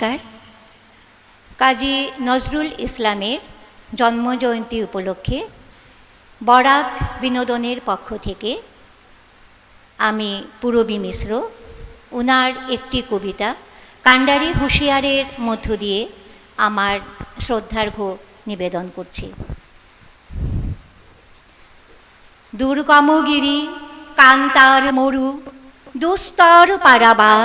নমস্কার। কাজী নজরুল ইসলামের জন্মজয়ন্তী উপলক্ষে বরাক বিনোদনের পক্ষ থেকে আমি পূরবী মিশ্র ওনার একটি কবিতা কাণ্ডারি হুঁশিয়ারের মধ্য দিয়ে আমার শ্রদ্ধার্ঘ্য নিবেদন করছি। দুর্গমগিরি, কান্তার মরু, দুস্তর পারাবার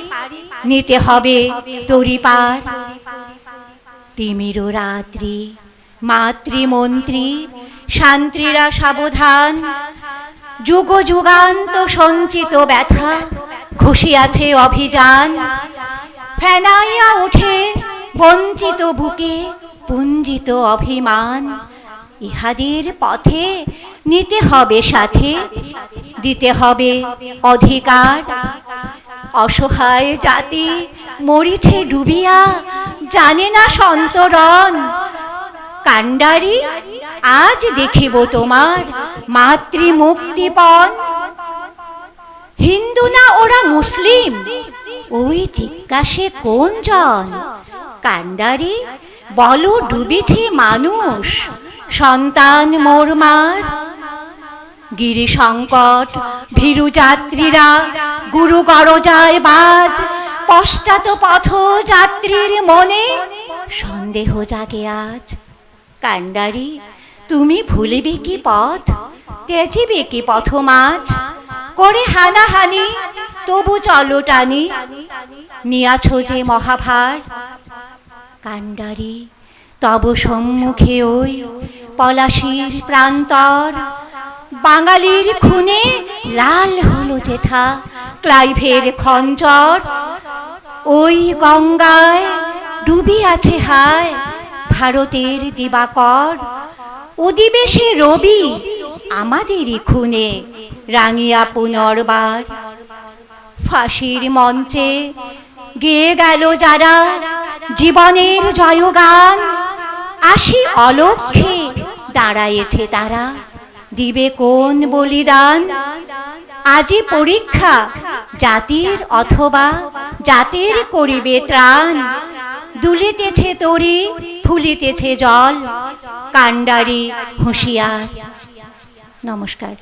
নিতে হবে তরি পার। তিমির রাত্রি, মাতৃমন্ত্রী, শান্ত্রীরা সাবধান। যুগ যুগান্ত সঞ্চিত ব্যথা ঘুষিয়াছে অভিযান। ফেনাইয়া উঠে বঞ্চিত বুকে, পুঞ্জিত অভিমান। ইহাদের পথে নিতে হবে সাথে, দিতে হবে অধিকার। অসহায় জাতি মরিছে ডুবিয়া, জানে না সন্তরণ। কাণ্ডারি, আজ দেখিব তোমার মাতৃ মুক্তিপণ হিন্দু না ওরা মুসলিম? ওই জিজ্ঞাসে কোন জন? কাণ্ডারি, বলো ডুবেছে মানুষ। সন্তান মোর মার। গিরি সংকট ভীরু যাত্রীরা গুরু গরজায় বাজ, পশ্চাৎ পথ যাত্রীর মনে সন্দেহ জাগে আজ। কাণ্ডারি তুমি ভুলিবে কি পথ? তেজিবে কি পথ মাছ? করে হানাহানি, তবু চলো টানি। নিয়াছ যে মহাভার। কাণ্ডারি তব সম্মুখে ওই পলাশির প্রান্তর। বাঙালির খুনে লাল হলো যেথা, ক্লাইভের খঞ্জর। ওই গঙ্গায় ডুবি আছে হায় ভারতের দিবাকর। অধিবেশে রবি আমাদেরই খুনে, রাঙিয়া পুনর্বার। ফাঁসির মঞ্চে গেয়ে গেল যারা জীবনের জয়গান। আসি অলক্ষে দাঁড়ায়েছে তারা। দিবে কোন বলিদান? আজি পরীক্ষা জাতির অথবা জাতির করিবে ত্রাণ। দুলিতেছে তরি, ফুলিতেছে জল। কাণ্ডারি হুঁশিয়ার। নমস্কার।